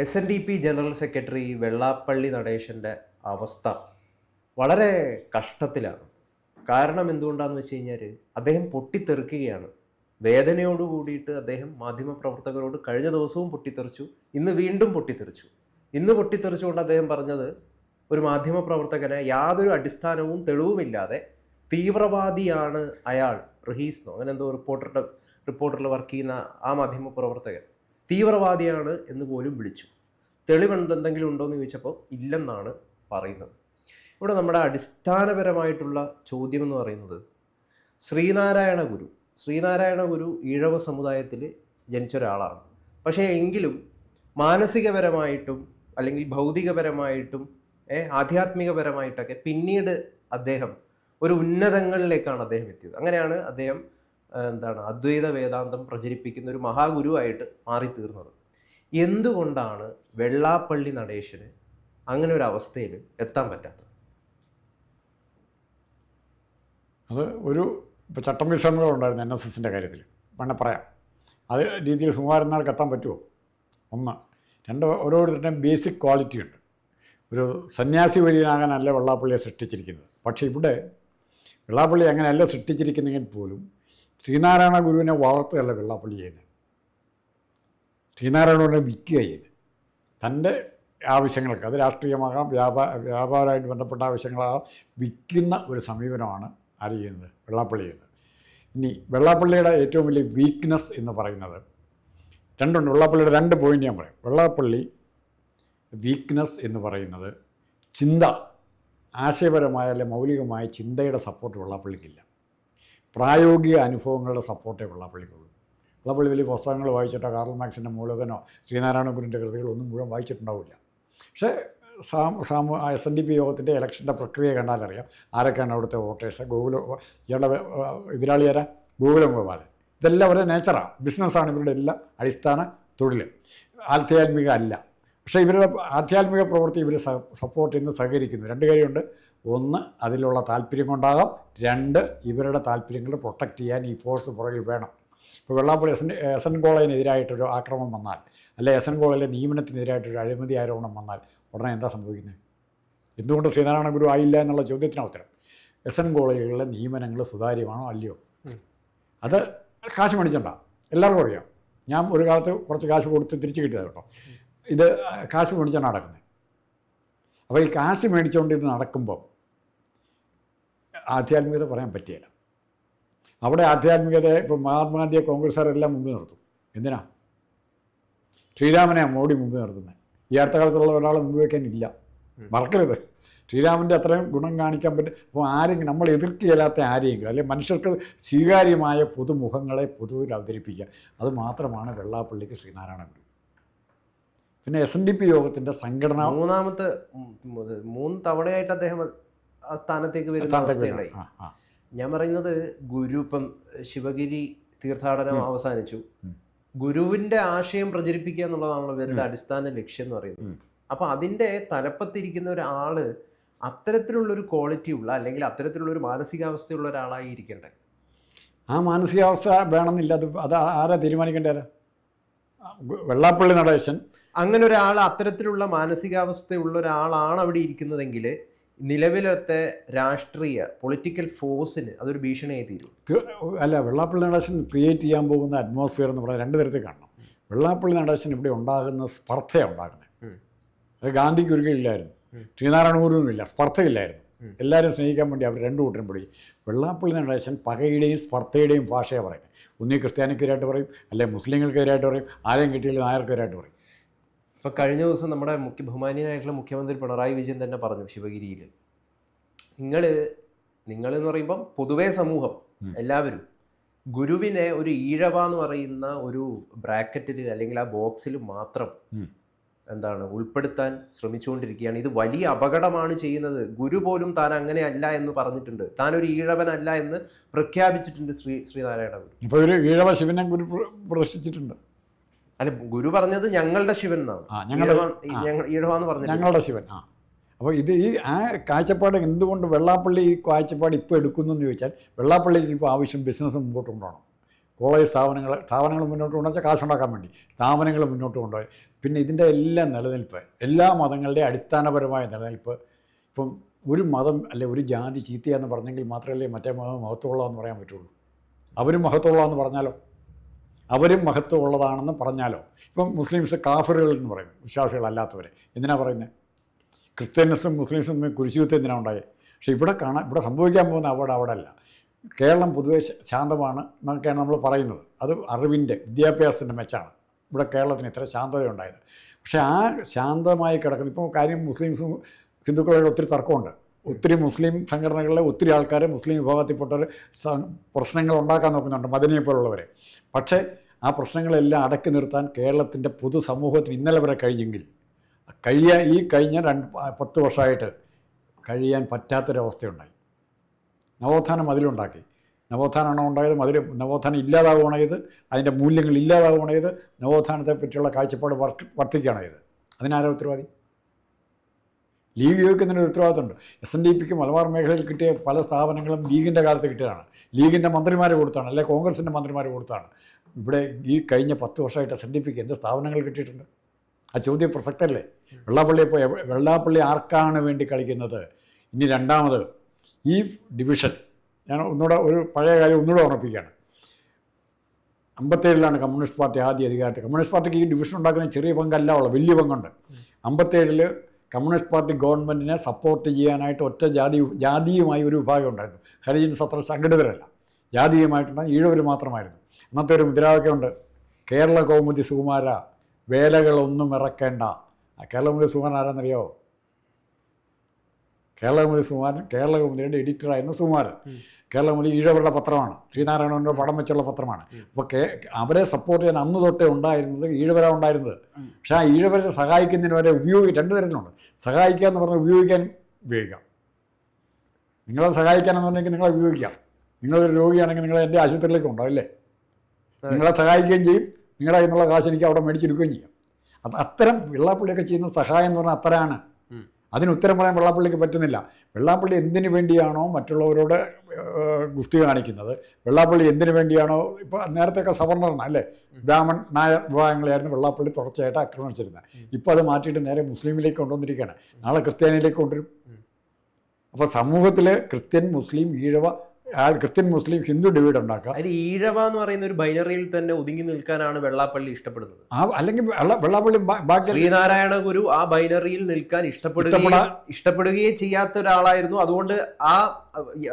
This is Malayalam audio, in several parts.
S N D P general secretary Vellappally നടേശന്റെ അവസ്ഥ വളരെ കഷ്ടത്തിലാണ്. കാരണം എന്തുകൊണ്ടാണെന്ന് വെച്ച് കഴിഞ്ഞാൽ അദ്ദേഹം പൊട്ടിത്തെറിക്കുകയാണ്. വേദനയോട് കൂടിയിട്ട് അദ്ദേഹം മാധ്യമപ്രവർത്തകരോട് കഴിഞ്ഞ ദിവസവും പൊട്ടിത്തെറിച്ചു ഇന്ന് വീണ്ടും പൊട്ടിത്തെറിച്ചു. ഇന്ന് പൊട്ടിത്തെറിച്ചുകൊണ്ട് അദ്ദേഹം പറഞ്ഞത് ഒരു മാധ്യമപ്രവർത്തകനെ യാതൊരു അടിസ്ഥാനവും തെളിവുമില്ലാതെ തീവ്രവാദിയാണ് അയാൾ റഹീസ്നോ അങ്ങനെ എന്തോ റിപ്പോർട്ടറുടെ റിപ്പോർട്ടറിൽ വർക്ക് ചെയ്യുന്ന ആ മാധ്യമപ്രവർത്തകൻ തീവ്രവാദിയാണ് എന്ന് പോലും വിളിച്ചു. തെളിവുണ്ട് എന്തെങ്കിലും ഉണ്ടോ എന്ന് ചോദിച്ചപ്പോൾ ഇല്ലെന്നാണ് പറയുന്നത്. ഇവിടെ നമ്മുടെ അടിസ്ഥാനപരമായിട്ടുള്ള ചോദ്യം എന്ന് പറയുന്നത് ശ്രീനാരായണ ഗുരു. ശ്രീനാരായണ ഗുരു ഈഴവ സമുദായത്തിൽ ജനിച്ച ഒരാളാണ്. പക്ഷേ എങ്കിലും മാനസികപരമായിട്ടും അല്ലെങ്കിൽ ഭൗതികപരമായിട്ടും ആധ്യാത്മികപരമായിട്ടൊക്കെ പിന്നീട് അദ്ദേഹം ഒരു ഉന്നതങ്ങളിലേക്കാണ് അദ്ദേഹം എത്തിയത്. അങ്ങനെയാണ് അദ്ദേഹം എന്താണ് അദ്വൈത വേദാന്തം പ്രചരിപ്പിക്കുന്ന ഒരു മഹാഗുരുവായിട്ട് മാറിത്തീർന്നത്. എന്തുകൊണ്ടാണ് വെള്ളാപ്പള്ളി നടേശന് അങ്ങനെ ഒരു അവസ്ഥയിൽ എത്താൻ പറ്റാത്തത്? അത് ഒരു ഇപ്പോൾ ചട്ടം വിശ്രമങ്ങളുണ്ടായിരുന്നു എൻ എസ് എസിന്റെ കാര്യത്തിൽ വേണേൽ പറയാം. അത് രീതിയിൽ സുമാരന്മാർക്ക് എത്താൻ പറ്റുമോ ഒന്ന്. രണ്ട് ഓരോരുത്തരുടെയും ബേസിക് ക്വാളിറ്റി ഉണ്ട്. ഒരു സന്യാസി വരിയനാകാനല്ല വെള്ളാപ്പള്ളിയെ സൃഷ്ടിച്ചിരിക്കുന്നത്. പക്ഷേ ഇവിടെ വെള്ളാപ്പള്ളി അങ്ങനെയല്ല സൃഷ്ടിച്ചിരിക്കുന്നെങ്കിൽ പോലും ശ്രീനാരായണ ഗുരുവിനെ വളർത്തുകയല്ല വെള്ളാപ്പള്ളി ചെയ്യുന്നത്. ശ്രീനാരായണ ഗുരുവിനെ വിൽക്കുക ചെയ്യുന്നത്. തന്റെ ആവശ്യങ്ങൾക്ക് അത് രാഷ്ട്രീയമാകാം വ്യാപാര വ്യാപാരമായിട്ട് ബന്ധപ്പെട്ട ആവശ്യങ്ങളാകാം വിൽക്കുന്ന ഒരു സമീപനമാണ് ആര് ചെയ്യുന്നത്? വെള്ളാപ്പള്ളി ചെയ്യുന്നത്. ഇനി വെള്ളാപ്പള്ളിയുടെ ഏറ്റവും വലിയ വീക്ക്നെസ് എന്ന് പറയുന്നത് രണ്ടുണ്ട്. വെള്ളാപ്പള്ളിയുടെ രണ്ട് പോയിന്റ് ഞാൻ പറയും. വെള്ളാപ്പള്ളി വീക്ക്നെസ് എന്ന് പറയുന്നത് ചിന്ത ആശയപരമായ അല്ലെ മൗലികമായ ചിന്തയുടെ സപ്പോർട്ട് വെള്ളാപ്പള്ളിക്കില്ല. പ്രായോഗിക അനുഭവങ്ങളുടെ സപ്പോർട്ടേ വെള്ളാപ്പള്ളിക്കുള്ളൂ വെള്ളാപ്പള്ളി വലിയ പുസ്തകങ്ങൾ വായിച്ചിട്ടോ കാർൽ മാക്സിന്റെ മൂലധനോ ശ്രീനാരായണ ഗുരുവിന്റെ കൃതികളൊന്നും മുഴുവൻ വായിച്ചിട്ടുണ്ടാവില്ല. പക്ഷേ സാം സാമൂ എസ് എൻ ഡി പി യോഗത്തിന്റെ ഇലക്ഷന്റെ പ്രക്രിയ കണ്ടാലറിയാം ആരൊക്കെയാണ് അവിടുത്തെ വോട്ടേഴ്സ് ഗോകുല ഇയാളുടെ എതിരാളി ആരാ? ഗോപാലൻ. ഇതെല്ലാം അവരുടെ നേച്ചറാണ് ബിസിനസ്സാണ് ഇവരുടെ എല്ലാ അടിസ്ഥാന തൊഴിൽ ആധ്യാത്മിക അല്ല. പക്ഷേ ഇവരുടെ ആധ്യാത്മിക പ്രവൃത്തി ഇവർ സപ്പോർട്ട് ചെയ്യുന്ന സഹകരിക്കുന്നു. രണ്ട് കാര്യമുണ്ട്. ഒന്ന് അതിലുള്ള താല്പര്യം കൊണ്ടാകാം രണ്ട് ഇവരുടെ താല്പര്യങ്ങൾ പ്രൊട്ടക്റ്റ് ചെയ്യാൻ ഈ ഫോഴ്സ് പുറകിൽ വേണം. ഇപ്പോൾ Vellappally S N S N കോളേജിനെതിരായിട്ടൊരു ആക്രമണം വന്നാൽ അല്ലെ എസ് എൻ കോളേജിലെ നിയമനത്തിനെതിരായിട്ടൊരു അഴിമതി ആരോപണം വന്നാൽ ഉടനെ എന്താ സംഭവിക്കുന്നത് എന്തുകൊണ്ട് ശ്രീനാരായണ ഗുരു ആയില്ല എന്നുള്ള ചോദ്യത്തിന് ഉത്തരം. എസ് എൻ കോളേജുകളിലെ നിയമനങ്ങൾ സുതാര്യമാണോ അല്ലയോ? അത് കാശ് മേടിച്ചണ്ട. എല്ലാവർക്കും അറിയാം. ഞാൻ ഒരു കാലത്ത് കുറച്ച് കാശ് കൊടുത്ത് തിരിച്ചു കിട്ടിയത് കേട്ടോ. ഇത് കാശ് മേടിച്ചാണ് നടക്കുന്നത് അപ്പോൾ ഈ കാശ് മേടിച്ചുകൊണ്ട് ഇത് നടക്കുമ്പോൾ ആധ്യാത്മികത പറയാൻ പറ്റിയില്ല അവിടെ ആധ്യാത്മികത ഇപ്പോൾ മഹാത്മാഗാന്ധിയെ കോൺഗ്രസ്സുകാരെല്ലാം മുമ്പ് നിർത്തും. എന്തിനാ? ശ്രീരാമനെ മോഡി മുമ്പ് നിർത്തുന്നത് ഈ അടുത്ത കാലത്തുള്ള ഒരാളെ മുമ്പ് വയ്ക്കാനില്ല മറക്കരുത്. ശ്രീരാമന്റെ അത്രയും ഗുണം കാണിക്കാൻ പറ്റും അപ്പോൾ ആരെങ്കിലും നമ്മൾ എതിർക്കുകയില്ലാത്ത ആരെയെങ്കിലും അല്ലെങ്കിൽ മനുഷ്യർക്ക് സ്വീകാര്യമായ പുതുമുഖങ്ങളെ പൊതുവിൽ അവതരിപ്പിക്കുക. അത് മാത്രമാണ് വെള്ളാപ്പള്ളിക്ക് ശ്രീനാരായണ ഗുരു. പിന്നെ എസ് എൻ ഡി പി യോഗത്തിന്റെ സംഘടന മൂന്നാമത്തെ മൂന്ന് തവണയായിട്ട് അദ്ദേഹം ആ സ്ഥാനത്തേക്ക് വരുന്ന അവസ്ഥയുണ്ടായി ഞാൻ പറയുന്നത് ഗുരു ഇപ്പം ശിവഗിരി തീർത്ഥാടനം അവസാനിച്ചു. ഗുരുവിന്റെ ആശയം പ്രചരിപ്പിക്കുക എന്നുള്ളതാണല്ലോ ഇവരുടെ അടിസ്ഥാന ലക്ഷ്യം എന്ന് പറയുന്നത്. അപ്പൊ അതിന്റെ തലപ്പത്തിരിക്കുന്ന ഒരാൾ അത്തരത്തിലുള്ള ഒരു ക്വാളിറ്റി ഉള്ള അല്ലെങ്കിൽ അത്തരത്തിലുള്ള ഒരു മാനസികാവസ്ഥയുള്ള ഒരാളായി ഇരിക്കണ്ടേ ആ മാനസികാവസ്ഥ വേണമെന്നില്ല. അത് അത് ആരാ തീരുമാനിക്കേണ്ടത് വെള്ളാപ്പള്ളി നടേശൻ. അങ്ങനെ ഒരാൾ അത്തരത്തിലുള്ള മാനസികാവസ്ഥയുള്ള ഒരാളാണ് അവിടെ ഇരിക്കുന്നതെങ്കിൽ നിലവിലത്തെ രാഷ്ട്രീയ പൊളിറ്റിക്കൽ ഫോഴ്സിന് അതൊരു ഭീഷണിയായി തീരും. അല്ല വെള്ളാപ്പള്ളി നടേശൻ ക്രിയേറ്റ് ചെയ്യാൻ പോകുന്ന അറ്റ്മോസ്ഫിയർ എന്ന് പറഞ്ഞാൽ രണ്ട് തരത്തിൽ കാണണം. വെള്ളാപ്പള്ളി നടേശൻ ഇവിടെ ഉണ്ടാകുന്ന സ്പർദ്ധയാണ് ഉണ്ടാകുന്നത്. അത് ഗാന്ധിക്ക് ഒരിക്കലും ഇല്ലായിരുന്നു. ഉം. ശ്രീനാരായണ ഗുരുവിനും ഇല്ല സ്പർദ്ധയില്ലായിരുന്നു. എല്ലാവരും സ്നേഹിക്കാൻ വേണ്ടി അവർ രണ്ടു കൂട്ടരും പൊടി വെള്ളാപ്പള്ളി നടേശൻ പകയുടെയും സ്പർദ്ധയുടെയും ഭാഷയാണ് പറയുന്നത് ഒന്നീ ക്രിസ്ത്യാനിക്കെതിരായിട്ട് പറയും അല്ലെ മുസ്ലിങ്ങൾക്കെതിരായിട്ട് പറയും ആരെയും കിട്ടിയില്ല നായർക്കെതിരായിട്ട് പറയും. ഇപ്പൊ കഴിഞ്ഞ ദിവസം നമ്മുടെ മുഖ്യ ബഹുമാനീയനായിട്ടുള്ള മുഖ്യമന്ത്രി പിണറായി വിജയൻ തന്നെ പറഞ്ഞു ശിവഗിരിയിൽ നിങ്ങൾ നിങ്ങൾ എന്ന് പറയുമ്പം പൊതുവേ സമൂഹം എല്ലാവരും ഗുരുവിനെ ഒരു ഈഴവ എന്ന് പറയുന്ന ഒരു ബ്രാക്കറ്റിൽ അല്ലെങ്കിൽ ആ ബോക്സിൽ മാത്രം എന്താണ് ഉൾപ്പെടുത്താൻ ശ്രമിച്ചുകൊണ്ടിരിക്കുകയാണ്. ഇത് വലിയ അപകടമാണ് ചെയ്യുന്നത്. ഗുരു പോലും താൻ അങ്ങനെ അല്ല എന്ന് പറഞ്ഞിട്ടുണ്ട്. താൻ ഒരു ഈഴവനല്ല എന്ന് പ്രഖ്യാപിച്ചിട്ടുണ്ട് ശ്രീ ശ്രീനാരായണ ഗുരു. ഇപ്പോൾ ഒരു ഈഴവ ശിവനെ ഗുരു പ്ര- പ്രദർശിച്ചിട്ടുണ്ട്. അല്ല ഗുരു പറഞ്ഞത് ഞങ്ങളുടെ ശിവൻ എന്നാണ്. ഈഴവ ഞങ്ങളുടെ ശിവൻ. ആ. അപ്പോൾ ഇത് ഈ ആ കാഴ്ചപ്പാട് എന്തുകൊണ്ട് വെള്ളാപ്പള്ളി ഈ കാഴ്ചപ്പാട് ഇപ്പോൾ എടുക്കുന്നു എന്ന് ചോദിച്ചാൽ വെള്ളാപ്പള്ളിക്ക് ഇപ്പോൾ ആവശ്യം ബിസിനസ് മുമ്പോട്ട് കൊണ്ടുപോകണം. കോളേജ് സ്ഥാപനങ്ങൾ സ്ഥാപനങ്ങൾ മുന്നോട്ട് കൊണ്ടുവച്ചാൽ കാശുണ്ടാക്കാൻ വേണ്ടി സ്ഥാപനങ്ങൾ മുന്നോട്ട് കൊണ്ടുപോയി. പിന്നെ ഇതിന്റെ എല്ലാം നിലനിൽപ്പ് എല്ലാ മതങ്ങളുടെയും അടിസ്ഥാനപരമായ നിലനിൽപ്പ് ഇപ്പം ഒരു മതം അല്ലെ ഒരു ജാതി ചീത്തയാണെന്ന് പറഞ്ഞെങ്കിൽ മാത്രമല്ലേ മറ്റേ മതം മഹത്വമുള്ളതെന്ന് പറയാൻ പറ്റുള്ളൂ. അവരും മഹത്വമുള്ളതെന്ന് പറഞ്ഞാലോ? അവരും മഹത്വമുള്ളതാണെന്ന് പറഞ്ഞാലോ? ഇപ്പം മുസ്ലിംസ് കാഫറുകൾ എന്ന് പറയും വിശ്വാസികളല്ലാത്തവരെ. എന്തിനാ പറയുന്നത് ക്രിസ്ത്യൻസും മുസ്ലിംസും തമ്മിൽ കുരിശുയുദ്ധം എന്തിനാണ് ഉണ്ടായത് പക്ഷേ ഇവിടെ കാണാൻ ഇവിടെ സംഭവിക്കാൻ പോകുന്ന അവിടെ അവിടെ അല്ല കേരളം പൊതുവേ ശാന്തമാണ് എന്നൊക്കെയാണ് നമ്മൾ പറയുന്നത്. അത് അറിവിന്റെ വിദ്യാഭ്യാസത്തിന്റെ മെച്ചാണ്. ഇവിടെ കേരളത്തിന് ഇത്ര ശാന്തതയുണ്ടായത്. പക്ഷേ ആ ശാന്തമായി കിടക്കുന്ന ഇപ്പോൾ കാര്യം മുസ്ലിംസും ഹിന്ദുക്കളുടെ ഒത്തിരി തർക്കമുണ്ട്. ഒത്തിരി മുസ്ലിം സംഘടനകളിലെ ഒത്തിരി ആൾക്കാർ മുസ്ലിം വിഭാഗത്തിൽപ്പെട്ടവർ പ്രശ്നങ്ങൾ ഉണ്ടാക്കാൻ നോക്കുന്നുണ്ട് മദനിയെ പോലുള്ളവരെ. പക്ഷേ ആ പ്രശ്നങ്ങളെല്ലാം അടക്കി നിർത്താൻ കേരളത്തിന്റെ പൊതുസമൂഹത്തിന് ഇന്നലെ വരെ കഴിഞ്ഞെങ്കിൽ കഴിയാൻ ഈ കഴിഞ്ഞ രണ്ട് പത്ത് വർഷമായിട്ട് കഴിയാൻ പറ്റാത്തൊരവസ്ഥയുണ്ടായി. നവോത്ഥാനം അതിലുണ്ടാക്കി. നവോത്ഥാനമാണോ ഉണ്ടായത്? അതിൽ നവോത്ഥാനം ഇല്ലാതാവുകയാണ് അതിന്റെ മൂല്യങ്ങൾ ഇല്ലാതാവുകയാണ് നവോത്ഥാനത്തെ പറ്റിയുള്ള കാഴ്ചപ്പാട് വർ ചെയ്ത് അതിനാരോ ഉത്തരവാദി? ലീഗ് യോഗ്യത്തിന് ഒരു ഉത്തരവാദിത്തമുണ്ട്. എസ് എൻ ഡി പിക്ക് മലബാർ മേഖലയിൽ കിട്ടിയ പല സ്ഥാപനങ്ങളും ലീഗിന്റെ കാലത്ത് കിട്ടിയതാണ്. ലീഗിന്റെ മന്ത്രിമാർ കൊടുത്താണ് അല്ലെ കോൺഗ്രസിന്റെ മന്ത്രിമാർ കൊടുത്താണ്. ഇവിടെ ഈ കഴിഞ്ഞ പത്ത് വർഷമായിട്ട് എസ് എൻ ഡി പിക്ക് എന്ത് സ്ഥാപനങ്ങൾ കിട്ടിയിട്ടുണ്ട്? ആ ചോദ്യം പ്രസക്തല്ലേ? വെള്ളാപ്പള്ളി ഇപ്പോൾ വെള്ളാപ്പള്ളി ആർക്കാണ് വേണ്ടി കളിക്കുന്നത്? ഇനി രണ്ടാമത് ഈ ഡിവിഷൻ ഞാൻ ഒന്നുകൂടെ ഒരു പഴയ കാര്യം ഒന്നുകൂടെ ഓർമ്മിപ്പിക്കുകയാണ്. അമ്പത്തേഴിലാണ് കമ്മ്യൂണിസ്റ്റ് പാർട്ടി ആദ്യ അധികാരത്തിൽ. കമ്മ്യൂണിസ്റ്റ് പാർട്ടിക്ക് ഈ ഡിവിഷൻ ഉണ്ടാക്കുന്ന ചെറിയ പങ്കല്ല ഉള്ളത് വലിയ പങ്കുണ്ട്. അമ്പത്തേഴിൽ കമ്മ്യൂണിസ്റ്റ് പാർട്ടി ഗവൺമെന്റിനെ സപ്പോർട്ട് ചെയ്യാനായിട്ട് ഒറ്റ ജാതി ജാതീയമായി ഒരു വിഭാഗം ഉണ്ടായിരുന്നു. ഹരിജൻസ് അത്ര സംഘടിതരല്ല. ജാതീയമായിട്ടുണ്ടെങ്കിൽ ഈഴവർ മാത്രമായിരുന്നു. അന്നത്തെ ഒരു മുദ്രാവാക്യമുണ്ട് കേരള കൗമുദി സുകുമാര വേലകളൊന്നും ഇറക്കേണ്ട. കേരള കൗമുദി സുകുമാരൻ ആരാന്നറിയോ? കേരള കൗമുദി സുകുമാരൻ കേരള കൗമുദിയുടെ എഡിറ്ററായിരുന്നു സുകുമാരൻ. കേരള കൗമുദി ഈഴവരുടെ പത്രമാണ്. ശ്രീനാരായണന്റെ പടം വെച്ചുള്ള പത്രമാണ്. അപ്പോൾ കേ അവരെ സപ്പോർട്ട് ചെയ്യാൻ അന്ന് തൊട്ടേ ഉണ്ടായിരുന്നത് ഈഴവര ഉണ്ടായിരുന്നത്. പക്ഷേ ആ ഈഴവരെ സഹായിക്കുന്നതിന് വരെ ഉപയോഗി രണ്ട് തരത്തിലുണ്ട്. സഹായിക്കുക എന്ന് പറഞ്ഞാൽ ഉപയോഗിക്കാൻ ഉപയോഗിക്കാം. നിങ്ങളെ സഹായിക്കാനെന്ന് പറഞ്ഞെങ്കിൽ നിങ്ങളെ ഉപയോഗിക്കാം. നിങ്ങളൊരു രോഗിയാണെങ്കിൽ നിങ്ങളെ എന്റെ ആശുപത്രിയിലേക്ക് കൊണ്ടോ അല്ലേ? നിങ്ങളെ സഹായിക്കുകയും ചെയ്യും. നിങ്ങളുടെ കയ്യിൽ നിന്നുള്ള കാശ് എനിക്ക് അവിടെ മേടിച്ചെടുക്കുകയും ചെയ്യാം. അത് അത്തരം വെള്ളാപ്പുള്ളിയൊക്കെ ചെയ്യുന്ന സഹായം എന്ന് പറഞ്ഞാൽ അത്രയാണ്. അതിന് ഉത്തരം പറയാൻ വെള്ളാപ്പള്ളിക്ക് പറ്റുന്നില്ല. വെള്ളാപ്പള്ളി എന്തിനു വേണ്ടിയാണോ മറ്റുള്ളവരോട് ഗുസ്തി കാണിക്കുന്നത്? വെള്ളാപ്പള്ളി എന്തിനു വേണ്ടിയാണോ? ഇപ്പോൾ നേരത്തെയൊക്കെ സവർണറാണ് അല്ലേ? ബ്രാഹ്മൺ നായർ വിഭാഗങ്ങളെയായിരുന്നു വെള്ളാപ്പള്ളി തുടർച്ചയായിട്ട് ആക്രമിച്ചിരുന്നത്. ഇപ്പോൾ അത് മാറ്റിയിട്ട് നേരെ മുസ്ലിമിലേക്ക് കൊണ്ടുവന്നിരിക്കുകയാണ്. നാളെ ക്രിസ്ത്യാനിയിലേക്ക് കൊണ്ടുവരും. അപ്പോൾ സമൂഹത്തിൽ ക്രിസ്ത്യൻ മുസ്ലിം ഈഴവ ആ ക്രിസ്ത്യൻ മുസ്ലിം ഹിന്ദു ഡിവൈഡ് ഉണ്ടാക്കുക അതിൽ ഈഴവ എന്ന് പറയുന്ന ഒരു ബൈനറിയിൽ തന്നെ ഒതുങ്ങി നിൽക്കാനാണ് വെള്ളാപ്പള്ളി ഇഷ്ടപ്പെടുന്നത്. ആ അല്ലെങ്കിൽ വെള്ള- വെള്ളാപ്പള്ളി ബാക്കി ശ്രീനാരായണ ഗുരു ആ ബൈനറിയിൽ നിൽക്കാൻ ഇഷ്ടപ്പെടുന്ന ഇഷ്ടപ്പെടുകയേ ചെയ്യാത്ത ഒരാളായിരുന്നു അതുകൊണ്ട് ആ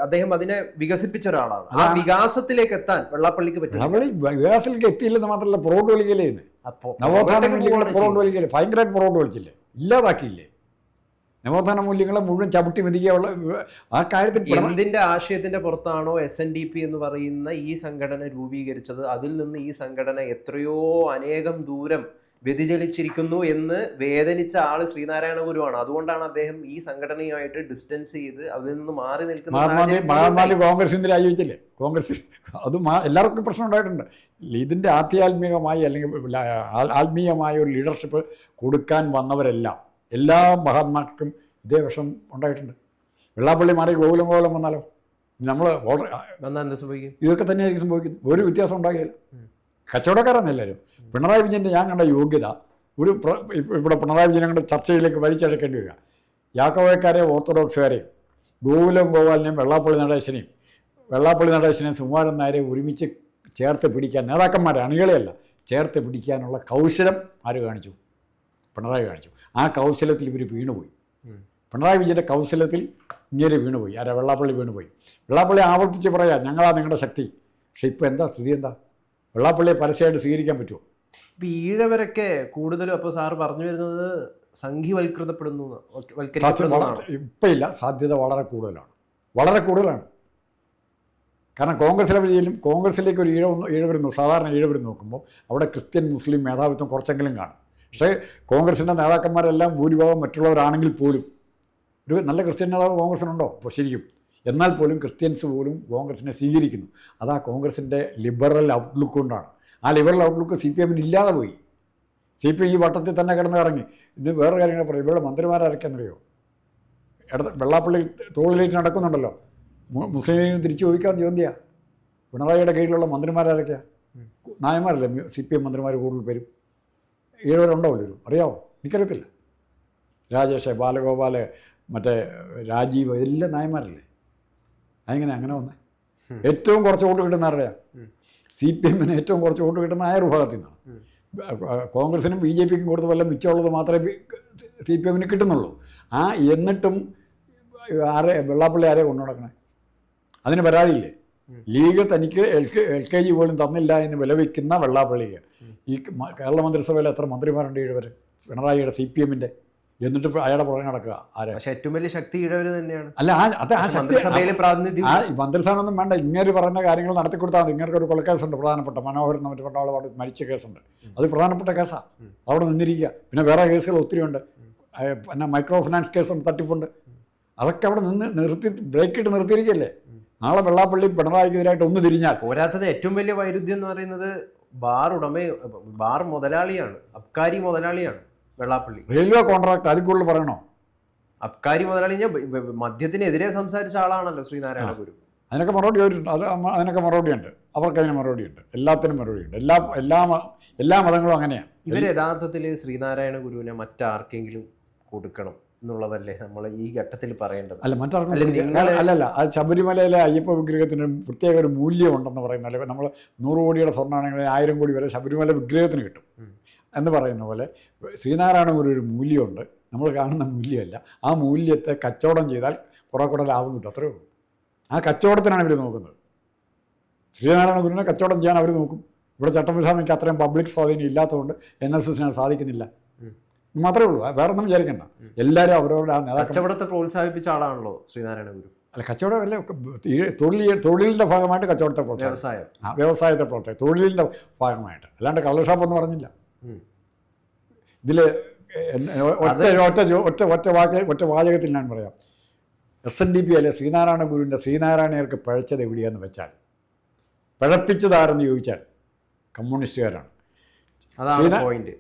അദ്ദേഹം അതിനെ വികസിപ്പിച്ച ഒരാളാണ്. ആ വികാസത്തിലേക്ക് എത്താൻ വെള്ളാപ്പള്ളിക്ക് പറ്റും നമ്മൾ വികാസത്തിലേക്ക് എത്തിയില്ലെന്ന് മാത്രമല്ല പുറകോട്ട് വലിക്കലേ ഇന്ന്. അപ്പോ നവോത്ഥാന അങ്ങോട്ടേക്ക് മൂല്യങ്ങളെ പോവാണ് പുറകോട്ട് വലിക്കലേ. ഭയങ്കരമായിട്ട് പുറകോട്ട് വലിച്ചില്ലേ? ഇല്ലാതാക്കിയില്ലേ? നവോത്ഥാന മൂല്യങ്ങളെ മുഴുവൻ ചവിട്ടി മെതിക്കാനുള്ള ആ കാര്യത്തിൽ എന്തിന്റെ ആശയത്തിന്റെ പുറത്താണോ എസ് എൻ ഡി പി എന്ന് പറയുന്ന ഈ സംഘടന രൂപീകരിച്ചത്? അതിൽ നിന്ന് ഈ സംഘടന എത്രയോ അനേകം ദൂരം വ്യതിചലിച്ചിരിക്കുന്നു എന്ന് വേദനിച്ച ആൾ ശ്രീനാരായണ ഗുരുവാണ്. അതുകൊണ്ടാണ് അദ്ദേഹം ഈ സംഘടനയുമായിട്ട് ഡിസ്റ്റൻസ് ചെയ്ത് അതിൽ നിന്ന് മാറി നിൽക്കുന്നത് മഹാത്മാഗാന്ധി കോൺഗ്രസ് കോൺഗ്രസിന് രാജിവെച്ചില്ലേ കോൺഗ്രസ് അത് എല്ലാവർക്കും പ്രശ്നം ഉണ്ടായിട്ടുണ്ട്. ഇതിന്റെ ആധ്യാത്മികമായി അല്ലെങ്കിൽ ആത്മീയമായ ഒരു ലീഡർഷിപ്പ് കൊടുക്കാൻ വന്നവരെല്ലാം എല്ലാ മഹാത്മാക്കൾക്കും ഇതേ വിഷം ഉണ്ടായിട്ടുണ്ട്. വെള്ളാപ്പള്ളി മാറി ഗോകുലം ഗോകുലം വന്നാലോ? നമ്മൾ ഓർഡർ ഇതൊക്കെ തന്നെയായിരിക്കും സംഭവിക്കുന്നത്. ഒരു വ്യത്യാസം ഉണ്ടാകില്ല കച്ചവടക്കാരാണ് എല്ലാവരും പിണറായി വിജയന്റെ ഞാൻ കണ്ട യോഗ്യത ഒരു ഇവിടെ പിണറായി വിജയനെ കണ്ട ചർച്ചയിലേക്ക് വലിച്ചെടുക്കേണ്ടി വരിക. യാക്കോവക്കാരെ ഓർത്തഡോക്സുകാരെയും ഗോകുലം ഗോപാലിനെയും വെള്ളാപ്പള്ളി നടേശനെയും വെള്ളാപ്പള്ളി നടേശനെയും സുമാരൻ നായരെ ഒരുമിച്ച് ചേർത്ത് പിടിക്കാൻ നേതാക്കന്മാരെ അണികളെയല്ല. ചേർത്ത് പിടിക്കാനുള്ള കൗശലം ആര് കാണിച്ചു? പിണറായി കാണിച്ചു. ആ കൗശലത്തിൽ ഇവർ വീണുപോയി. പിണറായി വിജയന്റെ കൗൺസിലത്തിൽ ഇങ്ങനെ വീണുപോയി. ആരാ? വെള്ളാപ്പള്ളി വീണുപോയി. വെള്ളാപ്പള്ളി ആവർത്തിച്ച് പറയാം ഞങ്ങളാ നിങ്ങളുടെ ശക്തി. പക്ഷേ ഇപ്പോൾ എന്താ? സ്ഥിതി എന്താ? വെള്ളാപ്പള്ളിയെ പരസ്യമായിട്ട് സ്വീകരിക്കാൻ പറ്റുമോ ഇപ്പം ഈഴവരൊക്കെ കൂടുതലും അപ്പോൾ സാറ് പറഞ്ഞു വരുന്നത് സംഘിവൽകൃതപ്പെടുന്നു ഇപ്പം ഇല്ല സാധ്യത വളരെ കൂടുതലാണ്. വളരെ കൂടുതലാണ്. കാരണം കോൺഗ്രസിലെ വഴിയിലും കോൺഗ്രസിലേക്ക് ഒരു ഈഴ ഈഴവരുന്നു സാധാരണ ഈഴവരും നോക്കുമ്പോൾ അവിടെ ക്രിസ്ത്യൻ മുസ്ലിം മേധാവിത്വം കുറച്ചെങ്കിലും കാണും. പക്ഷേ കോൺഗ്രസിന്റെ നേതാക്കന്മാരെല്ലാം ഭൂരിഭാഗം മറ്റുള്ളവരാണെങ്കിൽ പോലും ഒരു നല്ല ക്രിസ്ത്യൻ നേതാവ് കോൺഗ്രസിനുണ്ടോ? അപ്പോൾ ശരിക്കും. എന്നാൽ പോലും ക്രിസ്ത്യൻസ് പോലും കോൺഗ്രസിനെ സ്വീകരിക്കുന്നു. അത് ആ കോൺഗ്രസിന്റെ ലിബറൽ ഔട്ട്ലുക്ക് കൊണ്ടാണ്. ആ ലിബറൽ ഔട്ട്ലുക്ക് സി പി എമ്മിന് ഇല്ലാതെ പോയി. സി പി ഈ വട്ടത്തിൽ തന്നെ കിടന്ന് ഇറങ്ങി ഇത് വേറെ കാര്യങ്ങൾ പറയും. ഇവരുടെ മന്ത്രിമാരാരൊക്കെയെന്നറിയോ ഇടത് വെള്ളാപ്പള്ളി തോളിലേക്ക് നടക്കുന്നുണ്ടല്ലോ. മുസ്ലിം ലീഗിന് തിരിച്ചു ചോദിക്കാൻ ചോദ്യ പിണറായിയുടെ കീഴിലുള്ള മന്ത്രിമാരാരൊക്കെയാ? നായന്മാരല്ലേ? സി പി എം മന്ത്രിമാർ കൂടുതൽ പേരും. ഏഴുപേരുണ്ടാവില്ല അറിയാവോ? എനിക്കറിയത്തില്ല. രാജേഷ് ബാലഗോപാൽ മറ്റേ രാജീവ് എല്ലാം നായന്മാരല്ലേ? അതെങ്ങനെ അങ്ങനെ വന്നേ? ഏറ്റവും കുറച്ച് വോട്ട് കിട്ടുന്ന ആരുടെയാണ് സി പി എമ്മിന് ഏറ്റവും കുറച്ച് വോട്ട് കിട്ടുന്ന ആയ വിഭാഗത്തിൽ നിന്നാണ്. കോൺഗ്രസിനും ബി ജെ പിക്കും കൊടുത്ത് വല്ല മിച്ചമുള്ളത് മാത്രമേ സി പി എമ്മിന് കിട്ടുന്നുള്ളൂ. ആ എന്നിട്ടും ആരെ വെള്ളാപ്പള്ളി ആരെ കൊണ്ടു നടക്കണേ? അതിന് പരാതിയില്ലേ? ലീഗ് തനിക്ക് L K L K G പോലും തന്നില്ല എന്ന് വിലവെക്കുന്ന വെള്ളാപ്പള്ളിക്ക്. ഈ കേരള മന്ത്രിസഭയിൽ എത്ര മന്ത്രിമാരുണ്ട് ഇവർ പിണറായിയുടെ സി പി എമ്മിന്റെ. എന്നിട്ട് അയാളുടെ പുറകെ നടക്കുക. ആരെ? പക്ഷേ ഏറ്റവും വലിയ ശക്തി ഇടവര് തന്നെയാണ്. അല്ല ആ അത് ആ മന്ത്രിസഭയിൽ പ്രാതിനിധ്യം ആ ഈ മന്ത്രിസ്ഥാനമൊന്നും വേണ്ട. ഇങ്ങനെ പറഞ്ഞ കാര്യങ്ങൾ നടത്തി കൊടുത്താൽ മതി. ഇങ്ങനെ ഒരു കൊലക്കേസുണ്ട് പ്രധാനപ്പെട്ട മനോഹരൻ എന്ന് മറ്റു പട്ടാള അവിടെ മരിച്ച കേസുണ്ട്. അത് പ്രധാനപ്പെട്ട കേസാണ് അവിടെ നിന്നിരിക്കുക. പിന്നെ വേറെ കേസുകൾ ഒത്തിരി ഉണ്ട്. പിന്നെ മൈക്രോ ഫിനാൻസ് കേസുണ്ട് തട്ടിപ്പുണ്ട്. അതൊക്കെ അവിടെ നിന്ന് നിർത്തി ബ്രേക്ക് ഇട്ട് നിർത്തിയിരിക്കല്ലേ നാളെ വെള്ളാപ്പള്ളി പിണറായിക്കെതിരായിട്ട് ഒന്ന് തിരിഞ്ഞാൽ. പോരാത്തത് ഏറ്റവും വലിയ വൈരുദ്ധ്യം എന്ന് പറയുന്നത് ബാർ ഉടമ ബാർ മുതലാളിയാണ് അബ്കാരി മുതലാളിയാണ്. വെള്ളാപ്പള്ളി. റെയിൽവേ കോൺട്രാക്ട് അതിൽ കൂടുതൽ പറയണോ? അബ്കാരി മുതലാളി ഞാൻ മദ്യത്തിനെതിരെ സംസാരിച്ച ആളാണല്ലോ ശ്രീനാരായണ ഗുരു. അതിനൊക്കെ മറുപടി ചോദിച്ചിട്ടുണ്ട് അത് അതിനൊക്കെ മറുപടിയുണ്ട് അവർക്ക് അതിന് മറുപടിയുണ്ട് എല്ലാത്തിനും മറുപടിയുണ്ട് എല്ലാ എല്ലാ എല്ലാ മതങ്ങളും അങ്ങനെയാണ് ഇവർ യഥാർത്ഥത്തിൽ ശ്രീനാരായണ ഗുരുവിനെ മറ്റാർക്കെങ്കിലും കൊടുക്കണം എന്നുള്ളതല്ലേ നമ്മൾ ഈ ഘട്ടത്തിൽ പറയേണ്ടത്? അല്ല മറ്റാർക്കും അല്ലല്ല അത് ശബരിമലയിലെ അയ്യപ്പ വിഗ്രഹത്തിന് പ്രത്യേക ഒരു മൂല്യമുണ്ടെന്ന് പറയുന്നത് അല്ലെങ്കിൽ നമ്മൾ നൂറ് കോടിയുടെ സ്വർണമാണെങ്കിൽ ആയിരം കോടി വരെ ശബരിമല വിഗ്രഹത്തിന് കിട്ടും. എന്ന് പറയുന്ന പോലെ ശ്രീനാരായണ ഗുരു ഒരു മൂല്യമുണ്ട്. നമ്മൾ കാണുന്ന മൂല്യമല്ല. ആ മൂല്യത്തെ കച്ചവടം ചെയ്താൽ കുറേ കൂടെ ലാഭം കിട്ടും. അത്രേ ഉള്ളൂ. ആ കച്ചവടത്തിനാണ് ഇവർ നോക്കുന്നത്. ശ്രീനാരായണ ഗുരുവിനെ കച്ചവടം ചെയ്യാൻ അവർ നോക്കും. ഇവിടെ ചട്ടമ്പിസ്വാമിക്ക് അത്രയും പബ്ലിക് സ്വാധീനം ഇല്ലാത്തതുകൊണ്ട് എൻ എസ് എസിന് സാധിക്കുന്നില്ല. മാത്രമേ ഉള്ളൂ. വേറെ ഒന്നും വിചാരിക്കണ്ട. എല്ലാവരും അവരവരുടെ ആ നേതാക്കൾ കച്ചവടത്തെ പ്രോത്സാഹിപ്പിച്ച ആളാണല്ലോ ശ്രീനാരായണ ഗുരു അല്ല കച്ചവടമല്ല അല്ലേ. തൊഴിൽ തൊഴിലിന്റെ ഭാഗമായിട്ട് കച്ചവടത്തെ പ്രോത്സാഹം വ്യവസായം. ആ വ്യവസായത്തെ പ്രോത്സാഹം തൊഴിലിന്റെ ഭാഗമായിട്ട്. അല്ലാണ്ട് കള്ളഷാപ്പ് എന്ന് പറഞ്ഞില്ല. ഇതിൽ ഒറ്റ ഒറ്റ ഒറ്റ ഒറ്റ വാക്ക് ഒറ്റ വാചകത്തിൽ ഞാൻ പറയാം. എസ് എൻ ഡി പി അല്ലെ ശ്രീനാരായണ ഗുരുവിന്റെ ശ്രീനാരായണയർക്ക് പഴച്ചത് എവിടെയാന്ന് വെച്ചാൽ പഴപ്പിച്ചതാരെന്ന് ചോദിച്ചാൽ കമ്മ്യൂണിസ്റ്റുകാരാണ്. അതാണ് പോയിന്റ്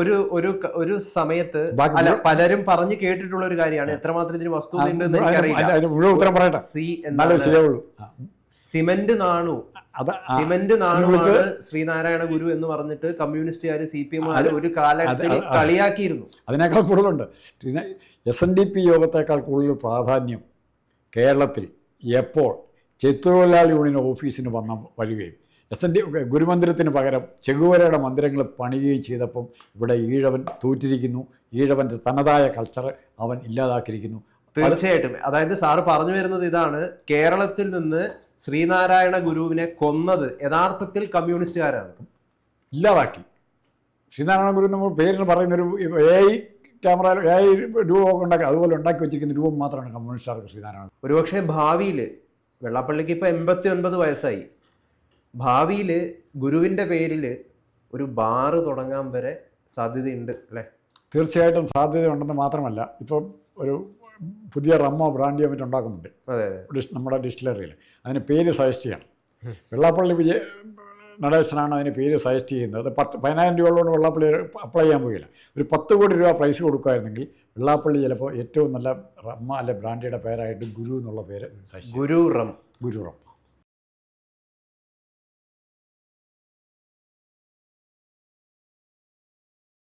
ഒരു ഒരു ഒരു സമയത്ത് അല്ല പലരും പറഞ്ഞു കേട്ടിട്ടുള്ള ഒരു കാര്യമാണ് എത്രമാത്രം ഇതിന് വസ്തുത ഉണ്ടെന്ന് എനിക്കറിയില്ല. ഉത്തരം പറയട്ടെ. സി എന്നാലും ശരിയാവുള്ളൂ. സിമന്റ് നാണു. സിമന്റ് നാണുമാണ് വിളിച്ചത് ശ്രീനാരായണ ഗുരു എന്ന് പറഞ്ഞിട്ട് കമ്മ്യൂണിസ്റ്റുകാർ സി പി എം ഒരു കാലഘട്ടത്തിൽ കളിയാക്കിയിരുന്നു. അതിനേക്കാൾ കൂടുതലുണ്ട്. എസ് എൻ ഡി പി യോഗത്തേക്കാൾ കൂടുതൽ പ്രാധാന്യം കേരളത്തിൽ എപ്പോൾ ചിത്രതൊഴിലാളി യൂണിയൻ ഓഫീസിന് വന്ന വരികയും എസ് എൻ ഡി ഗുരുമന്ദിരത്തിന് പകരം ചെകുവരയുടെ മന്ദിരങ്ങൾ പണിയുകയും ചെയ്തപ്പം ഇവിടെ ഈഴവൻ തോറ്റിരിക്കുന്നു. ഈഴവന്റെ തനതായ കൾച്ചർ അവൻ ഇല്ലാതാക്കിയിരിക്കുന്നു. തീർച്ചയായിട്ടും. അതായത് സാറ് പറഞ്ഞു വരുന്നത് ഇതാണ് കേരളത്തിൽ നിന്ന് ശ്രീനാരായണ ഗുരുവിനെ കൊന്നത് യഥാർത്ഥത്തിൽ കമ്മ്യൂണിസ്റ്റുകാരാണ്. ഇല്ലാതാക്കി ശ്രീനാരായണ ഗുരു നമ്മൾ പേരിന് പറയുന്ന ഒരു ഐ ക്യാമറ എ ഐ രൂപമൊക്കെ ഉണ്ടാക്കി അതുപോലെ ഉണ്ടാക്കി വെച്ചിരിക്കുന്ന രൂപം മാത്രമാണ് കമ്മ്യൂണിസ്റ്റുകാർക്ക് ശ്രീനാരായണ ഒരുപക്ഷെ ഭാവിയിൽ വെള്ളാപ്പള്ളിക്ക് ഇപ്പം എൺപത്തി ഒൻപത് വയസ്സായി. ഭാവിയിൽ ഗുരുവിന്റെ പേരിൽ ഒരു ബാറ് തുടങ്ങാൻ വരെ സാധ്യതയുണ്ട് അല്ലേ? തീർച്ചയായിട്ടും സാധ്യതയുണ്ടെന്ന് മാത്രമല്ല ഇപ്പം ഒരു പുതിയ റമ്മോ ബ്രാൻഡിയോ മറ്റും ഉണ്ടാക്കുന്നുണ്ട്. ഡിസ് നമ്മുടെ ഡിസ്റ്റിലറിയിൽ അതിന് പേര് സജസ്റ്റ് ചെയ്യണം. വെള്ളാപ്പള്ളി വിജയ നടേശനാണ് അതിന് പേര് സജസ്റ്റ് ചെയ്യുന്നത്. പത്ത് പതിനായിരം രൂപ കൊണ്ട് വെള്ളാപ്പള്ളി അപ്ലൈ ചെയ്യാൻ പോയില്ല ഒരു പത്ത് കോടി രൂപ പ്രൈസ് കൊടുക്കുമായിരുന്നെങ്കിൽ വെള്ളാപ്പള്ളി ചിലപ്പോൾ ഏറ്റവും നല്ല റമ്മ അല്ലെ ബ്രാൻഡിയുടെ പേരായിട്ട് ഗുരു എന്നുള്ള പേര് ഗുരു റം. ഗുരു റം.